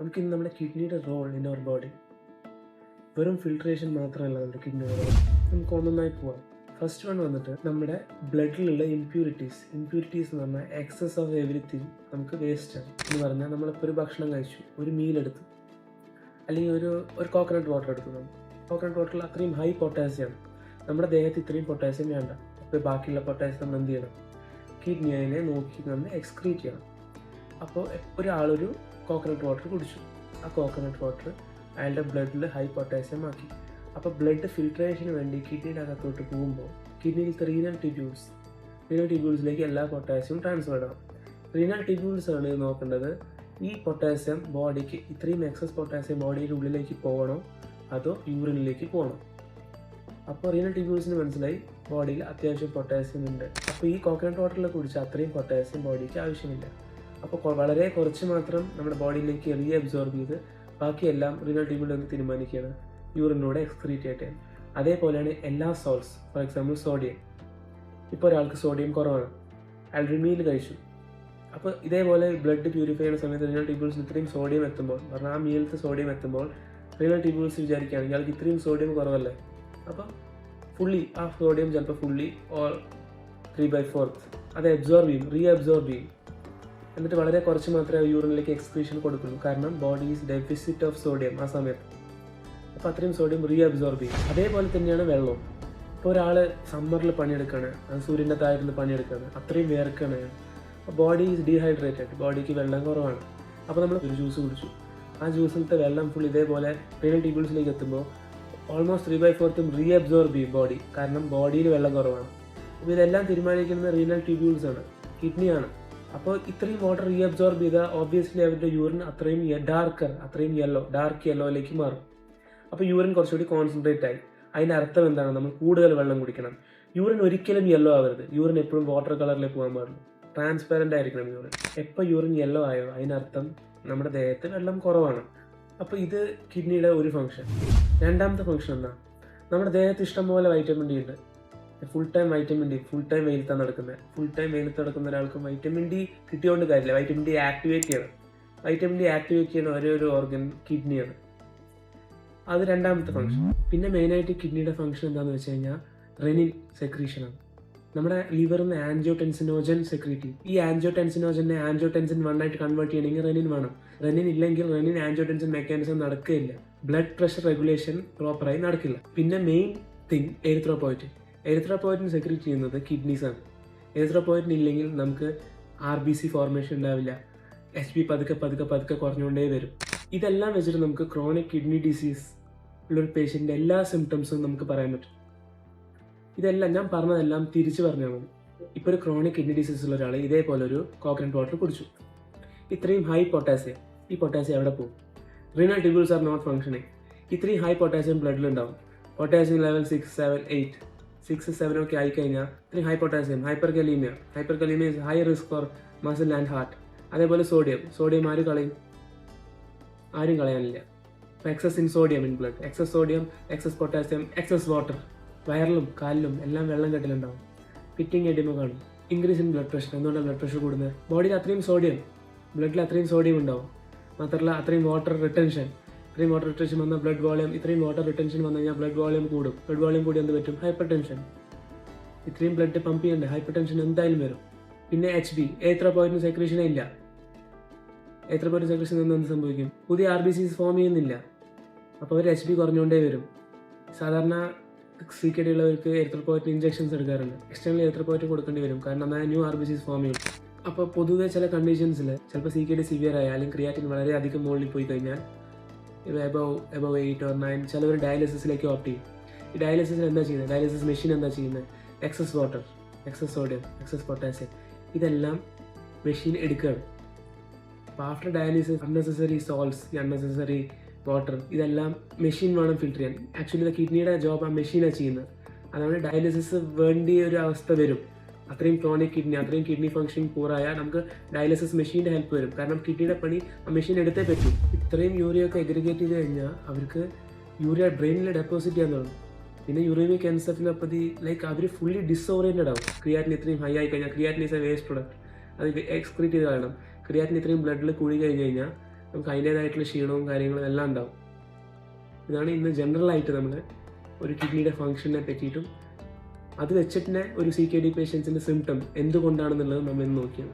നമുക്ക് ഇന്ന് നമ്മുടെ കിഡ്നിയുടെ റോൾ ഇൻ അവർ ബോഡി വെറും ഫിൽട്രേഷൻ മാത്രമല്ല നമ്മുടെ കിഡ്നിയുടെ റോൾ നമുക്ക് ഒന്നൊന്നായി പോവാം. ഫസ്റ്റ് വൺ വന്നിട്ട് നമ്മുടെ ബ്ലഡിലുള്ള ഇംപ്യൂരിറ്റീസ് ഇമ്പ്യൂരിറ്റീസ് എന്ന് പറഞ്ഞാൽ എക്സസ് ഓഫ് എവറിത്തിങ് നമുക്ക് വേസ്റ്റ് ആണ്. എന്ന് പറഞ്ഞാൽ നമ്മളിപ്പോൾ ഒരു ഭക്ഷണം കഴിച്ചു ഒരു മീൽ എടുത്തു അല്ലെങ്കിൽ ഒരു ഒരു കോക്കനട്ട് വാട്ടർ എടുത്തു നമ്മൾ. കോക്കനട്ട് വാട്ടറിൽ അത്രയും ഹൈ പൊട്ടാസ്യം നമ്മുടെ ദേഹത്ത് ഇത്രയും പൊട്ടാസ്യം വേണ്ട. അപ്പോൾ ബാക്കിയുള്ള പൊട്ടാസ്യം നമ്മൾ എന്ത് ചെയ്യണം? കിഡ്നി അതിനെ നോക്കി നമ്മൾ എക്സ്ക്രീറ്റ് ചെയ്യണം. അപ്പോൾ ഒരാളൊരു കോക്കനട്ട് വാട്ടർ കുടിച്ചു. ആ കോക്കനട്ട് വാട്ടർ അയാളുടെ ബ്ലഡിൽ ഹൈ പൊട്ടാസ്യം ആക്കി. അപ്പോൾ ബ്ലഡ് ഫിൽട്രേഷന് വേണ്ടി കിഡ്നിയുടെ അകത്തോട്ട് പോകുമ്പോൾ കിഡ്നിയിൽ റീനൽ ടിബ്യൂൾസ് റീനൽ ടിബ്യൂൾസിലേക്ക് എല്ലാ പൊട്ടാസ്യവും ട്രാൻസ്ഫർ ആവും. റീനൽ ടിബ്യൂൾസ് ആണ് നോക്കേണ്ടത്. ഈ പൊട്ടാസ്യം ബോഡിക്ക് ഇത്രയും എക്സസ് പൊട്ടാസ്യം ബോഡിയുടെ ഉള്ളിലേക്ക് പോകണോ? അതോ യൂറിനിലേക്ക് പോകണം? അപ്പോൾ റീനൽ ടിബ്യൂൾസിന് മനസ്സിലായി ബോഡിയിൽ അത്യാവശ്യം പൊട്ടാസ്യം ഉണ്ട്. അപ്പോൾ ഈ കോക്കനട്ട് വാട്ടറിൽ കുടിച്ച അത്രയും പൊട്ടാസ്യം ബോഡിക്ക് ആവശ്യമില്ല. അപ്പോൾ വളരെ കുറച്ച് മാത്രം നമ്മുടെ ബോഡിയിലേക്ക് റീ അബ്സോർബ് ചെയ്ത് ബാക്കിയെല്ലാം റീനൽ എന്ന് തീരുമാനിക്കുകയാണ്. യൂറിനിലൂടെ എക്സ്ക്രീറ്റ് ആയിട്ട്. അതേപോലെയാണ് എല്ലാ സോൾസ് ഫോർ എക്സാമ്പിൾ സോഡിയം ഇപ്പോൾ ഒരാൾക്ക് സോഡിയം കുറവാണ്. ഒരു മീൽ കഴിച്ചു. അപ്പോൾ ഇതേപോലെ ബ്ലഡ് പ്യൂരിഫൈ ചെയ്യുന്ന സമയത്ത് റീനൽ ടിബ്യൂൾസിൽ ഇത്രയും സോഡിയം എത്തുമ്പോൾ പറഞ്ഞാൽ ആ മീലത്തെ സോഡിയം എത്തുമ്പോൾ റീനൽ ടിബ്യൂൾസ് വിചാരിക്കുകയാണ് ഇയാൾക്ക് ഇത്രയും സോഡിയം കുറവല്ലേ? അപ്പം ഫുള്ളി ആ സോഡിയം ചിലപ്പോൾ fully or three by fourth അത് അബ്സോർബ് ചെയ്യും റീ അബ്സോർബ് ചെയ്യും. എന്നിട്ട് വളരെ കുറച്ച് മാത്രമേ യൂറിനിലേക്ക് എക്സ്ക്രീഷൻ കൊടുക്കുള്ളൂ. കാരണം body is deficit of sodium ആ സമയത്ത്. അപ്പോൾ അത്രയും സോഡിയം റീ അബ്സോർബ് ചെയ്യും. അതേപോലെ തന്നെയാണ് വെള്ളവും. ഇപ്പോൾ ഒരാൾ സമ്മറിൽ പണിയെടുക്കുകയാണ് സൂര്യന്റെ താഴെ പണിയെടുക്കുകയാണ് അത്രയും വേർക്കാണ്. ബോഡി ഈസ് ഡീഹൈഡ്രേറ്റഡ് ബോഡിക്ക് വെള്ളം കുറവാണ്. അപ്പോൾ നമ്മൾ ഒരു ജ്യൂസ് കുടിച്ചു. ആ ജ്യൂസിലത്തെ വെള്ളം ഫുൾ ഇതേപോലെ റീനൽ ടീബിൾസിലേക്ക് എത്തുമ്പോൾ ഓൾമോസ്റ്റ് ത്രീ ബൈ ഫോർത്തും റീ അബ്സോർബ് ചെയ്യും ബോഡി കാരണം ബോഡിയിൽ വെള്ളം കുറവാണ്. അപ്പോൾ ഇതെല്ലാം തീരുമാനിക്കുന്നത് റീനൽ ട്യൂബ്യൂൾസ് ആണ്. കിഡ്നിയാണ് അപ്പോൾ ഇത്രയും വാട്ടർ റീ അബ്സോർബ് ചെയ്താൽ ഓബ്വിയസ്ലി അവരുടെ യൂറിൻ അത്രയും ഡാർക്കർ അത്രയും യെല്ലോ ഡാർക്ക് യെല്ലോയിലേക്ക് മാറും. അപ്പോൾ യൂറിൻ കുറച്ചുകൂടി കോൺസെൻട്രേറ്റ് ആയി. അതിന്റെ അർത്ഥം എന്താണ്? നമ്മൾ കൂടുതൽ വെള്ളം കുടിക്കണം. യൂറിൻ ഒരിക്കലും യെല്ലോ ആവരുത്. യൂറിൻ എപ്പോഴും വാട്ടർ കളറിൽ പോകാൻ പാടുള്ളൂ ട്രാൻസ്പെറന്റ് ആയിരിക്കണം യൂറിൻ എപ്പോൾ യൂറിൻ യെല്ലോ ആയോ? അതിനർത്ഥം നമ്മുടെ ദേഹത്ത് വെള്ളം കുറവാണ്. അപ്പോൾ ഇത് കിഡ്നിയുടെ ഒരു ഫംഗ്ഷൻ രണ്ടാമത്തെ ഫംഗ്ഷൻ എന്താ? നമ്മുടെ ദേഹത്ത് ഇഷ്ടംപോലെ വൈറ്റമിൻ ഡി ഉണ്ട്. Full time vitamin D full time വെയിലത്താണ് നടക്കുന്നത്. ഫുൾ ടൈം വെയിലത്ത് നടക്കുന്ന ഒരാൾക്ക് വൈറ്റമിൻ ഡി കിട്ടിയോണ്ട് കാര്യമില്ല. വൈറ്റമിൻ ഡി ആക്ടിവേറ്റ് ചെയ്യണം. വൈറ്റമിൻ ഡി ആക്ടിവേറ്റ് ചെയ്യുന്ന ഒരേ ഒരു ഓർഗൻ കിഡ്നിയാണ് അത് രണ്ടാമത്തെ ഫംഗ്ഷൻ പിന്നെ മെയിനായിട്ട് കിഡ്നിയുടെ ഫംഗ്ഷൻ എന്താണെന്ന് വെച്ച് കഴിഞ്ഞാൽ റെനിൻ സെക്രീഷനാണ് നമ്മുടെ ലിവറിൽ നിന്ന് ആൻജിയോടെൻസിനോജൻ സെക്രീറ്റ് ഈ ആൻജിയോ ടെൻസിനോജനെ ആൻജിയോ ടെൻസിൻ വൺ ആയിട്ട് കൺവേർട്ട് ചെയ്യണമെങ്കിൽ റെനിൻ വേണം. റെനിൻ ഇല്ലെങ്കിൽ റെനിൻ ആൻജിയോ ആൻജിയോടെൻസിൻ മെക്കാനിസം നടക്കുകയില്ല ബ്ലഡ് പ്രഷർ റെഗുലേഷൻ പ്രോപ്പറായി നടക്കില്ല. പിന്നെ main thing erythropoietin erythropoietin secrete ചെയ്യുന്നത് കിഡ്നീസ് ആണ്. ഇല്ലെങ്കിൽ നമുക്ക് ആർ ബി സി ഫോർമേഷൻ ഉണ്ടാവില്ല. എച്ച് പി പതുക്കെ പതുക്കെ പതുക്കെ കുറഞ്ഞുകൊണ്ടേ വരും. ഇതെല്ലാം വെച്ചിട്ട് നമുക്ക് ക്രോണിക് കിഡ്നി ഡിസീസ് ഉള്ളൊരു പേഷ്യന്റെ എല്ലാ സിംറ്റംസും നമുക്ക് പറയാൻ പറ്റും. ഇതെല്ലാം ഞാൻ പറഞ്ഞതെല്ലാം തിരിച്ചു പറഞ്ഞാൽ മതി. ഇപ്പോൾ ഒരു ക്രോണിക് കിഡ്നി ഡിസീസ് ഉള്ള ഒരാൾ ഇതേപോലെ ഒരു കോക്കനട്ട് വാട്ടർ കുടിച്ചു. ഇത്രയും ഹൈ പൊട്ടാസ്യം ഈ പൊട്ടാസ്യം എവിടെ പോകും? Renal tubules are not functioning ഇത്രയും high potassium ബ്ലഡിലുണ്ടാവും potassium level six seven eight six seven ഒക്കെ ആയിക്കഴിഞ്ഞാൽ ഇത്രയും high potassium hyperkalaemia hyperkalaemia is high risk for muscle and heart അതേപോലെ സോഡിയം സോഡിയം ആര് കളയും? ആരും കളയാനില്ല. Excess in sodium in blood excess sodium excess potassium excess water വയറിലും കാലിലും എല്ലാം വെള്ളം കെട്ടിലുണ്ടാവും. ഫിറ്റിംഗ് എഡിമ കാണും. ഇൻക്രീസ് ഇൻ ബ്ലഡ് പ്രഷർ എന്തുകൊണ്ടാണ് ബ്ലഡ് പ്രഷർ കൂടുന്നത്? ബോഡിയിൽ അത്രയും സോഡിയം ബ്ലഡിൽ അത്രയും സോഡിയം ഉണ്ടാവും. മാത്രമല്ല അത്രയും വാട്ടർ റിട്ടൻഷൻ ഇത്രയും വാട്ടർ റിട്ടൻഷൻ വന്നാൽ ബ്ലഡ് വോളിയം ഇത്രയും വാട്ടർ റിട്ടൻഷൻ വന്നു കഴിഞ്ഞാൽ ബ്ലഡ് വോളിയം കൂടും. ബ്ലഡ് വോളിയം കൂടി എന്ത് പറ്റും? ഹൈപ്പർ ടെൻഷൻ ഇത്രയും ബ്ലഡ് പമ്പ് ചെയ്യണ്ടേ? ഹൈപ്പർ ടെൻഷൻ എന്തായാലും വരും. പിന്നെ എച്ച് ബി എത്ര പോയിന്റ് സെക്രീഷനേ ഇല്ല. എത്ര പോയിന്റ് സെക്രീഷൻ നിന്ന് എന്ത് സംഭവിക്കും? പുതിയ ആർ ബി സിസ് ഫോം ചെയ്യുന്നില്ല. അപ്പോൾ അവർ എച്ച് ബി കുറഞ്ഞുകൊണ്ടേ വരും. സാധാരണ സി കെ ഡി ഉള്ളവർക്ക് പോയിന്റ് ഇഞ്ചെക്ഷൻസ് എടുക്കാറുണ്ട്? എക്സ്റ്റേണലി പോയിന്റ് കൊടുക്കേണ്ടി വരും? കാരണം എന്നാൽ new R B C form ചെയ്യും. അപ്പോൾ പൊതുവേ ചില കണ്ടീഷൻസിൽ ചിലപ്പോൾ സി കെ ഡി സിവിയർ ആയ അല്ലെങ്കിൽ ക്രിയാറ്റിൻ വളരെ അധികം മുകളിൽ പോയി കഴിഞ്ഞാൽ above above eight or nine ചിലവർ ഡയാലിസിസിലേക്ക് ഓപ്റ്റ് ചെയ്യും. ഈ ഡയാലിസിസിൽ എന്താ ചെയ്യുന്നത്? ഡയാലിസിസ് മെഷീൻ എന്താ ചെയ്യുന്നത്? Excess water excess sodium excess potassium ഇതെല്ലാം മെഷീൻ എടുക്കുകയാണ്. അപ്പോൾ after dialysis unnecessary salts unnecessary water ഇതെല്ലാം മെഷീൻ വേണം ഫിൽറ്റർ ചെയ്യാൻ. ആക്ച്വലി കിഡ്നിയുടെ ജോബ് ആ മെഷീനാണ് ചെയ്യുന്നത്. അതുകൊണ്ട് ഡയാലിസിസ് വേണ്ടിയ ഒരു അവസ്ഥ വരും. അത്രയും ക്രോണിക് കിഡ്നി അത്രയും കിഡ്നി ഫംഗ്ഷൻ പൂറായാൽ നമുക്ക് ഡയാലിസിസ് മെഷീന്റെ ഹെൽപ്പ് വരും. കാരണം കിഡ്നിയുടെ പണി ആ മെഷീൻ എടുത്തേ പറ്റൂ. ഇത്രയും യൂറിയ ഒക്കെ എഗ്രിഗേറ്റ് ചെയ്ത് കഴിഞ്ഞാൽ അവർക്ക് യൂറിയ ബ്രെയിനിൽ ഡെപ്പോസിറ്റ് ചെയ്യാൻ തുടങ്ങും. പിന്നെ യുറേമിക് എൻസെഫിലോപ്പതി ലൈക്ക് അവർ ഫുള്ളി ഡിസോറിയന്റഡ് ആവും. ക്രിയാറ്റിൻ ഇത്രയും ഹൈ ആയി കഴിഞ്ഞാൽ creatine is a waste product അത് എക്സ്ക്രീറ്റ് ചെയ്ത് കളയണം. ക്രിയാറ്റിൻ ഇത്രയും ബ്ലഡിൽ കൂടി കഴിഞ്ഞ് കഴിഞ്ഞാൽ നമുക്ക് അതിന്റേതായിട്ടുള്ള ക്ഷീണവും കാര്യങ്ങളും എല്ലാം ഉണ്ടാവും. ഇതാണ് ഇന്ന് ജനറലായിട്ട് നമ്മൾ ഒരു കിഡ്നിയുടെ ഫങ്ഷനെ പറ്റിയിട്ടും അത് വെച്ചിട്ട് തന്നെ ഒരു സി കെ ഡി പേഷ്യൻസിന്റെ സിംറ്റം എന്തുകൊണ്ടാണെന്നുള്ളത് നമ്മൾ ഇന്ന് നോക്കിയത്